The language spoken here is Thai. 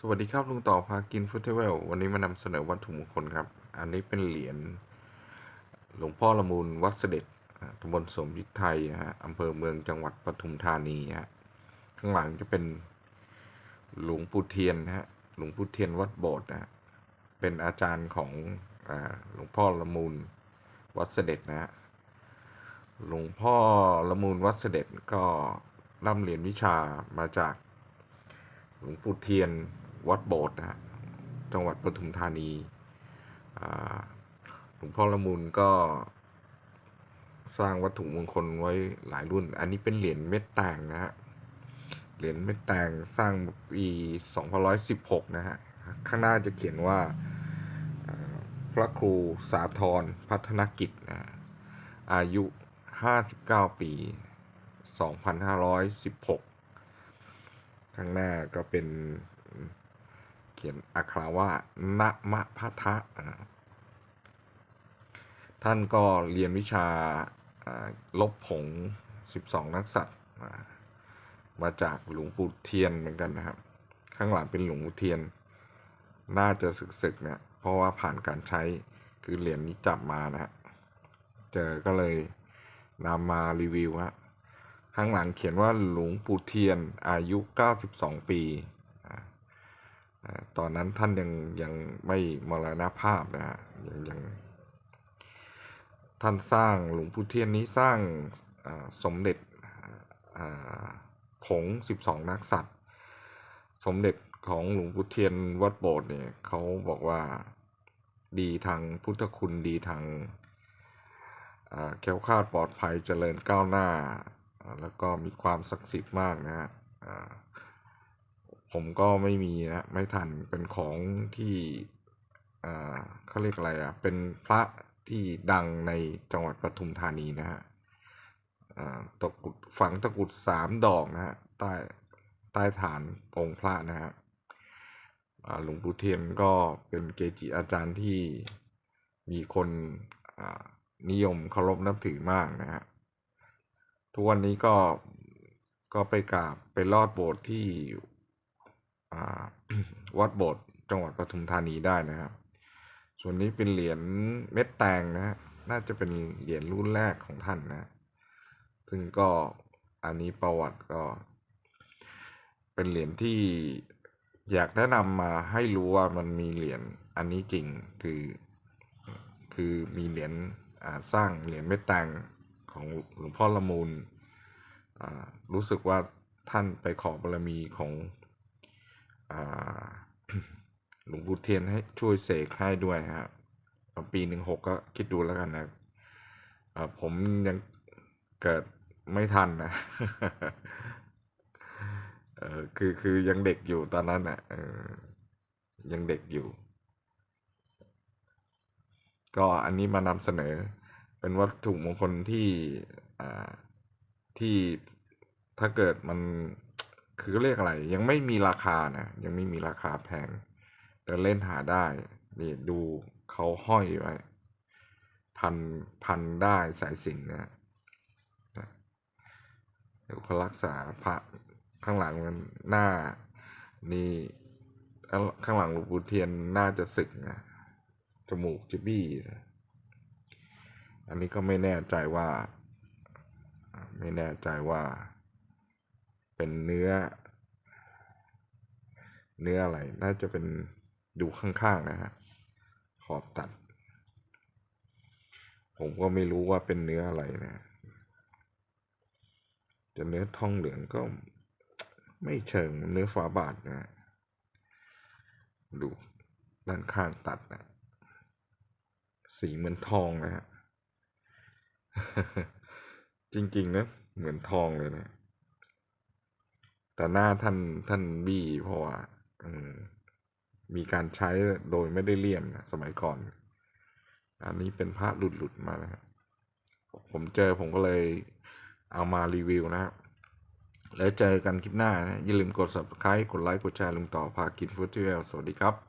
สวัสดีครับลุงต่อพากินฟุตเทเวลวันนี้มานำเสนอวัตถุมงคลครับ อันนี้เป็นเหรียญหลวงพ่อละมูลวัดเสด็จตำบลสมยิตไทยฮะอำเภอเมืองจังหวัดปทุมธานีฮะข้างหลังจะเป็นหลวงปู่เทียนฮะหลวงปู่เทียนวัดโบสถ์นะ เป็นอาจารย์ของอหลวงพ่อละมูลวัดเสด็จนะฮะหลวงพ่อละมูลวัดเสด็จก็ร่ำเรียนวิชามาจากหลวงปู่เทียน วัดโบสถ์นะฮะจังหวัดปทุมธานีหลวงพ่อละมุนก็สร้างวัตถุมงคลไว้หลายรุ่น อันนี้เป็นเหรียญเม็ดแตงนะฮะ เหรียญเม็ดแตงสร้างปี2516 นะฮะ ข้างหน้าจะเขียนว่าพระครูสาธรพัฒนกิจนะอายุ 59 ปี 2516 ข้างหน้าก็เป็น เขียนอักขระว่านะมะพะทะท่านก็เรียนวิชาลบผง 12 นักสัตว์มาจากหลวงปู่เทียนเหมือนกันนะครับ ข้างหลังเป็นหลวงปู่เทียน น่าจะศึกๆเนี่ยเพราะว่าผ่านการใช้คือเหรียญนี้จับมานะฮะเจอก็เลยนำมารีวิวฮะข้างหลังเขียนว่าหลวงปู่เทียนอายุ 92 ปีอ่าอ่า ตอนนั้นท่านยังยังไม่มรณภาพนะฮะยังยังท่านสร้างหลวงปู่เทียนนี้สร้างสมเด็จอ่าผง12นักสัตว์ สมเด็จของหลวงปู่เทียนวัดโบสถ์เนี่ยเขาบอกว่าดีทางพุทธคุณดีทางแค้วคาดปลอดภัยเจริญก้าวหน้า แล้วก็มีความศักดิ์สิทธิ์มากนะฮะ ผมก็ไม่มีนะไม่ทันเป็นของที่อ่าเขาเรียกอะไรอะเป็นพระที่ดังในจังหวัดปทุมธานีนะฮะอ่าตะกุดฝังตะกุดสามดอกนะฮะใต้ใต้ฐานองค์พระนะฮะอ่าหลวงปู่เทียนก็เป็นเกจิอาจารย์ที่มีคนอ่านิยมเคารพนับถือมากนะฮะทุกวันนี้ก็ก็ไปกราบไปลอดโบสถ์ที่ วัดโบสถ์จังหวัดปทุมธานีได้นะครับ ส่วนนี้เป็นเหรียญเม็ดแตงนะฮะน่าจะเป็นเหรียญรุ่นแรกของท่านนะ ซึ่งก็อันนี้ประวัติก็ เป็นเหรียญที่อยากแนะนำมาให้รู้ว่ามันมีเหรียญอันนี้จริงคือ คือมีเหรียญสร้างเหรียญเม็ดแตงของหลวงพ่อละมูล รู้สึกว่าท่านไปขอบารมีของอ่า หลวงปู่เทียนให้ช่วยเสกให้ด้วยฮะปีหนึ่งหกก็คิดดูแล้วกันนะผมยังเกิดไม่ทันนะเออคือคือยังเด็กอยู่ตอนนั้นอะเออยังเด็กอยู่ ก็อันนี้มานำเสนอ เป็นวัตถุมงคลที่อ่าที่ถ้าเกิดมันคือเรียกอะไร ยังไม่มีราคานะยังไม่มีราคาแพง แต่เล่นหาได้นี่ดูเขาห้อยไว้ พันพันได้สายสิญนนะ เดี๋ยวเขารักษาพระข้างหลังมันหน้านี่ข้างหลังหลวงปู่เทียนน่าจะสึกนะจมูกจะบี้นะอันนี้ก็ไม่แน่ใจว่า ไม่แน่ใจว่า เป็นเนื้อ เนื้ออะไร น่าจะเป็น ดูข้างๆนะฮะขอบตัด ผมก็ไม่รู้ว่าเป็นเนื้ออะไรนะจะเนื้อทองเหลืองก็ไม่เชิงเนื้อฝาบาทนะดูด้านข้างตัดนะสีเหมือนทองนะฮะจริงๆนะเหมือนทองเลยนะแต่หน้าท่านท่านบี้เพราะว่าอืม มีการใช้โดยไม่ได้เลี่ยมนะสมัยก่อน อันนี้เป็นพระหลุดๆมานะฮะผมเจอผมก็เลยเอามารีวิวนะครับแล้วเจอกันคลิปหน้านะอย่าลืมกด subscribe กดไลค์กดแชร์ลุงต่อพากินฟู้ดเทลสวัสดีครับ